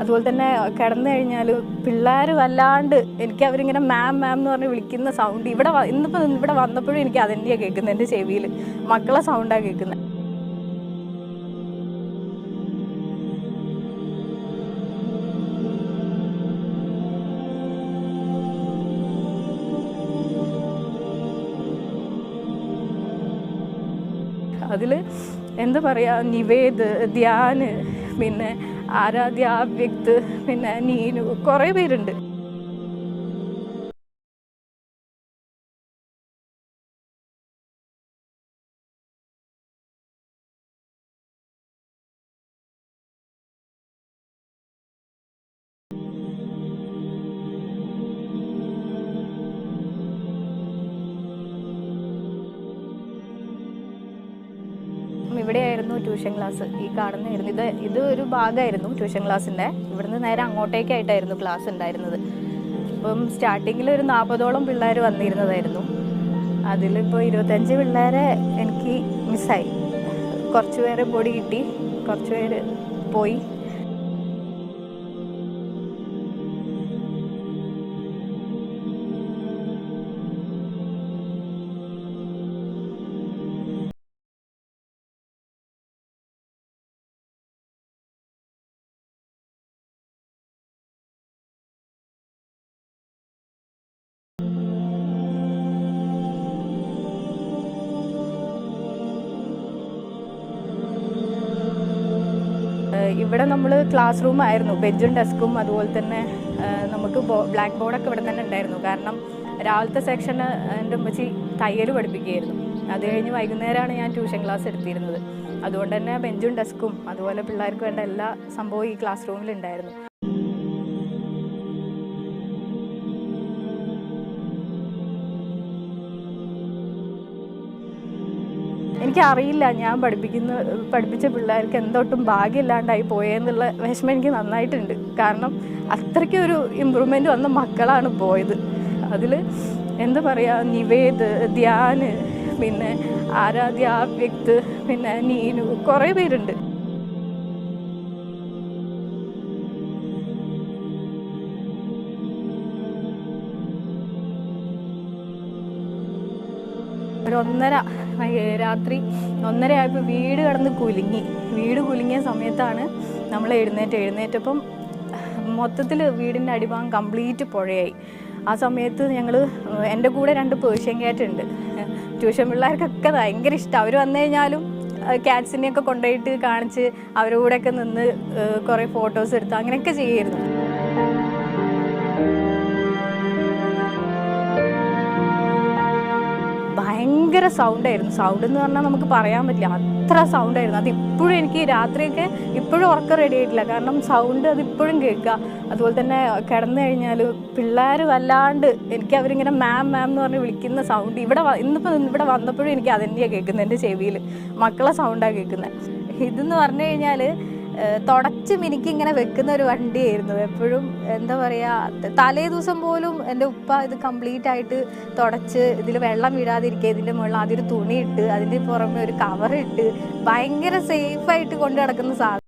അതുപോലെ തന്നെ കിടന്നു കഴിഞ്ഞാൽ പിള്ളേർ വല്ലാണ്ട് എനിക്ക് അവരിങ്ങനെ മാം മാം എന്ന് പറഞ്ഞ് വിളിക്കുന്ന സൗണ്ട് ഇവിടെ ഇന്നിപ്പോൾ ഇവിടെ വന്നപ്പോഴും എനിക്ക് അതന്നെയാണ് കേൾക്കുന്നത് എന്റെ ചെവിയിൽ. മക്കളെ സൗണ്ടാണ് കേൾക്കുന്നത്. അതിൽ എന്താ പറയുക നിവേദ് ധ്യാന് പിന്നെ ആരാധ്യ അവ്യക്ത് പിന്നെ നീനു കുറേ പേരുണ്ട്. ഇവിടെയായിരുന്നു ട്യൂഷൻ ക്ലാസ് ഈ കാണുന്നതായിരുന്നു. ഇത് ഇത് ഒരു ഭാഗമായിരുന്നു ട്യൂഷൻ ക്ലാസ്സിന്റെ ഇവിടുന്ന് നേരെ അങ്ങോട്ടേക്കായിട്ടായിരുന്നു ക്ലാസ് ഉണ്ടായിരുന്നത്. ഇപ്പം സ്റ്റാർട്ടിങ്ങിൽ ഒരു നാൽപ്പതോളം പിള്ളേർ വന്നിരുന്നതായിരുന്നു. അതിലിപ്പോൾ ഇരുപത്തഞ്ച് പിള്ളേരെ എനിക്ക് മിസ്സായി കുറച്ച് പേരെ ബോഡി കിട്ടി. കുറച്ച് പേര് പോയി. ഇവിടെ നമ്മൾ ക്ലാസ് റൂം ആയിരുന്നു. ബെഞ്ചും ഡെസ്കും അതുപോലെ തന്നെ നമുക്ക് ബ്ലാക്ക് ബോർഡൊക്കെ ഇവിടെ തന്നെ ഉണ്ടായിരുന്നു. കാരണം രാവിലത്തെ സെക്ഷന് എന്റെ ഉമ്മച്ചി തയ്യൽ പഠിപ്പിക്കുകയായിരുന്നു. അത് കഴിഞ്ഞ് വൈകുന്നേരമാണ് ഞാൻ ട്യൂഷൻ ക്ലാസ് എടുത്തിരുന്നത്. അതുകൊണ്ട് തന്നെ ബെഞ്ചും ഡെസ്കും അതുപോലെ പിള്ളേർക്ക് വേണ്ട എല്ലാ സംഭവവും ഈ ക്ലാസ് റൂമിൽ എനിക്കറിയില്ല ഞാൻ പഠിപ്പിക്കുന്ന പഠിപ്പിച്ച പിള്ളേർക്ക് എന്തൊട്ടും ഭാഗ്യമില്ലാണ്ടായി പോയെന്നുള്ള വിഷമം എനിക്ക് നന്നായിട്ടുണ്ട്. കാരണം അത്രയ്ക്കൊരു ഇമ്പ്രൂവ്മെന്റ് വന്ന മക്കളാണ് പോയത്. അതിൽ എന്താ പറയുക നിവേദ് ധ്യാന് പിന്നെ ആരാധ്യ വ്യക്ത് പിന്നെ നീനു കുറേ പേരുണ്ട്. ഒരു ഒന്നര രാത്രി ഒന്നര ആയപ്പോൾ വീട് കടന്ന് കുലുങ്ങി. വീട് കുലുങ്ങിയ സമയത്താണ് നമ്മൾ എഴുന്നേറ്റ് എഴുന്നേറ്റപ്പം മൊത്തത്തിൽ വീടിന്റെ അടിഭാഗം കംപ്ലീറ്റ് പുഴയായി. ആ സമയത്ത് ഞങ്ങൾ എന്റെ കൂടെ രണ്ട് പേർഷ്യൻ ക്യാറ്റ് ഉണ്ട്. ട്യൂഷൻ പിള്ളേർക്കൊക്കെ ഭയങ്കര ഇഷ്ടം. അവർ വന്നു കഴിഞ്ഞാലും ക്യാറ്റ്സിനെയൊക്കെ കൊണ്ടുപോയിട്ട് കാണിച്ച് അവരുടെ കൂടെയൊക്കെ നിന്ന് കുറേ ഫോട്ടോസ് എടുത്ത് അങ്ങനെയൊക്കെ ചെയ്യായിരുന്നു. ഭയങ്കര സൗണ്ടായിരുന്നു സൗണ്ട് എന്ന് പറഞ്ഞാൽ നമുക്ക് പറയാൻ പറ്റില്ല. അത്ര സൗണ്ടായിരുന്നു അത് ഇപ്പോഴും എനിക്ക് രാത്രിയൊക്കെ ഇപ്പോഴും ഉറക്കം റെഡി ആയിട്ടില്ല. കാരണം സൗണ്ട് അത് ഇപ്പോഴും കേൾക്കുക അതുപോലെ തന്നെ കിടന്നു കഴിഞ്ഞാൽ പിള്ളേർ വല്ലാണ്ട് എനിക്ക് അവരിങ്ങനെ മാം മാം എന്ന് പറഞ്ഞ് വിളിക്കുന്ന സൗണ്ട് ഇവിടെ ഇന്നിപ്പോൾ ഇവിടെ വന്നപ്പോഴും എനിക്ക് അതന്നെയാണ് കേൾക്കുന്നത് എന്റെ ചെവിയിൽ മക്കളെ സൗണ്ടാണ് കേൾക്കുന്നത് ഇതെന്ന് പറഞ്ഞു കഴിഞ്ഞാൽ തുടച്ച് മിനിക്ക് ഇങ്ങനെ വെക്കുന്ന ഒരു വണ്ടിയായിരുന്നു. എപ്പോഴും എന്താ പറയുക തലേ ദിവസം പോലും എന്റെ ഉപ്പ ഇത് കംപ്ലീറ്റ് ആയിട്ട് തുടച്ച് ഇതിൽ വെള്ളം വീഴാതിരിക്കുക ഇതിന്റെ മുകളിൽ ആദ്യം ഒരു തുണി ഇട്ട് അതിന്റെ പുറമെ ഒരു കവർ ഇട്ട് ഭയങ്കര സേഫായിട്ട് കൊണ്ടു നടക്കുന്ന സാധനം.